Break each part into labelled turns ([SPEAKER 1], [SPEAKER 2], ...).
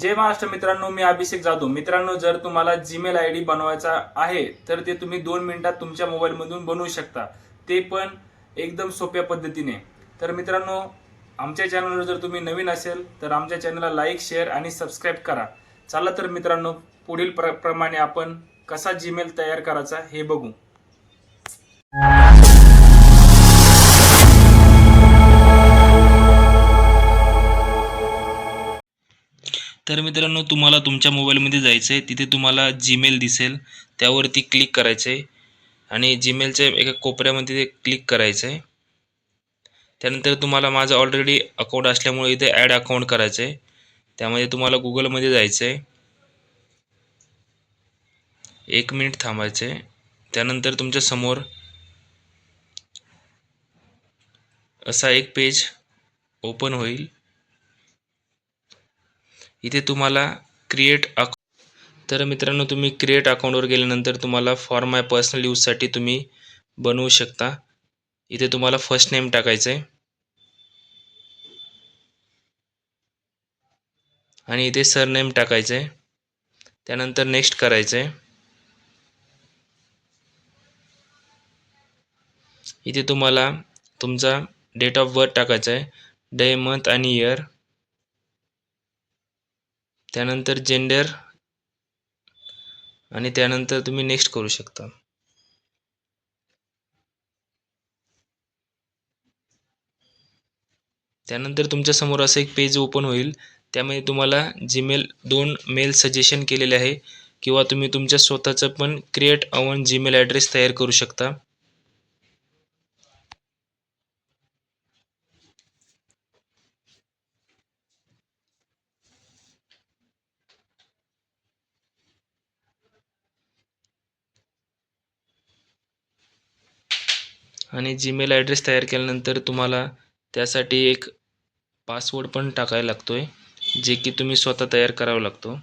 [SPEAKER 1] जय महाराष्ट्र मित्रांनो मी अभिषेक जाधव. मित्रांनो जर तुम्हाला जीमेल आय डी बनवायचा आहे तर ते तुम्ही दोन मिनिटात तुमच्या मोबाईलमधून बनवू शकता. ते पण एकदम सोप्या पद्धतीने. तर मित्रांनो आमच्या चॅनलवर जर तुम्ही नवीन असेल तर आमच्या चॅनलला लाईक शेअर आणि सबस्क्राईब करा. चला तर मित्रांनो पुढील प्र प्रमाणे आपण कसा जीमेल तयार करायचा हे बघू. तर मित्रांनो तुम्हाला तुमच्या मोबाईलमध्ये जायचं आहे तिथे तुम्हाला जीमेल दिसेल. त्यावरती क्लिक करायचं आहे आणि जीमेलच्या एका कोपऱ्यामध्ये ते क्लिक करायचं आहे त्यानंतर तुम्हाला माझं ऑलरेडी अकाउंट असल्यामुळे इथे ॲड अकाउंट करायचं आहे त्यामध्ये तुम्हाला गुगलमध्ये जायचं आहे एक मिनिट थांबायचं आहे त्यानंतर तुमच्यासमोर असा एक पेज ओपन होईल. इथे तुम्हाला क्रिएट अक तर मित्रांनो तुम्ही क्रिएट अकाउंटवर गेल्यानंतर तुम्हाला फॉर माय पर्सनल यूजसाठी तुम्ही बनवू शकता. इथे तुम्हाला फर्स्ट नेम टाकायचं आहे आणि इथे सरनेम टाकायचं आहे त्यानंतर नेक्स्ट करायचं आहे इथे तुम्हाला तुमचा डेट ऑफ बर्थ टाकायचा आहे डे मंथ आणि इयर त्यानंतर जेंडर आणि त्यानंतर तुम्ही नेक्स्ट करू शकता. त्यानंतर तुमच्यासमोर असं एक पेज ओपन होईल. त्यामध्ये तुम्हाला जीमेल दोन मेल सजेशन केलेले आहे. किंवा तुम्ही तुमच्या स्वतःचं पण क्रिएट अवन जीमेल ॲड्रेस तयार करू शकता. आणि जीमेल ॲड्रेस तयार केल्यानंतर तुम्हाला त्यासाठी एक पासवर्ड पण टाकायला लागतो आहे जे की तुम्ही स्वतः तयार करावा लागतो.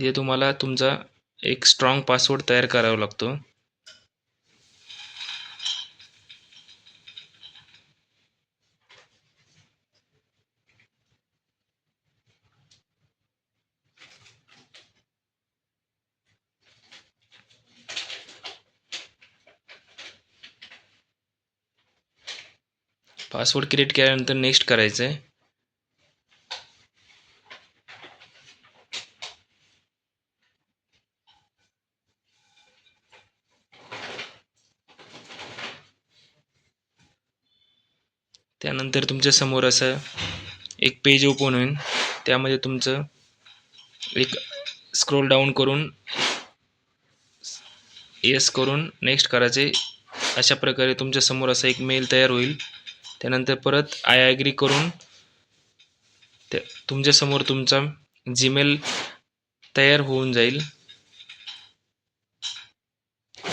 [SPEAKER 1] जे तुम्हाला तुमचा एक स्ट्रॉंग पासवर्ड तयार करावा लागतो. पासवर्ड क्रिएट केल्यानंतर नेक्स्ट करायचं आहे त्यानंतर तुमच्यासमोर असं एक पेज ओपन होईल. त्यामध्ये तुमचं एक स्क्रोल डाऊन करून येस करून नेक्स्ट करायचे अशा प्रकारे तुमच्यासमोर असा एक मेल तयार होईल. त्यानंतर परत आय ॲग्री करून त्या तुमच्यासमोर तुमचा जीमेल तयार होऊन जाईल.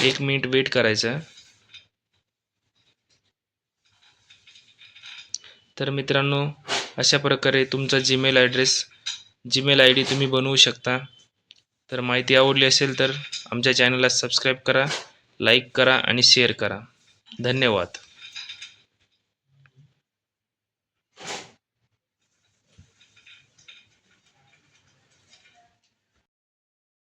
[SPEAKER 1] एक मिनिट वेट करायचं. तर मित्रांनो अशा प्रकारे तुमचा Gmail address Gmail I D तुम्ही बनवू शकता. तर माहिती आवडली असेल तर आमच्या चॅनलला सबस्क्राईब करा लाईक करा आणि शेअर करा. धन्यवाद.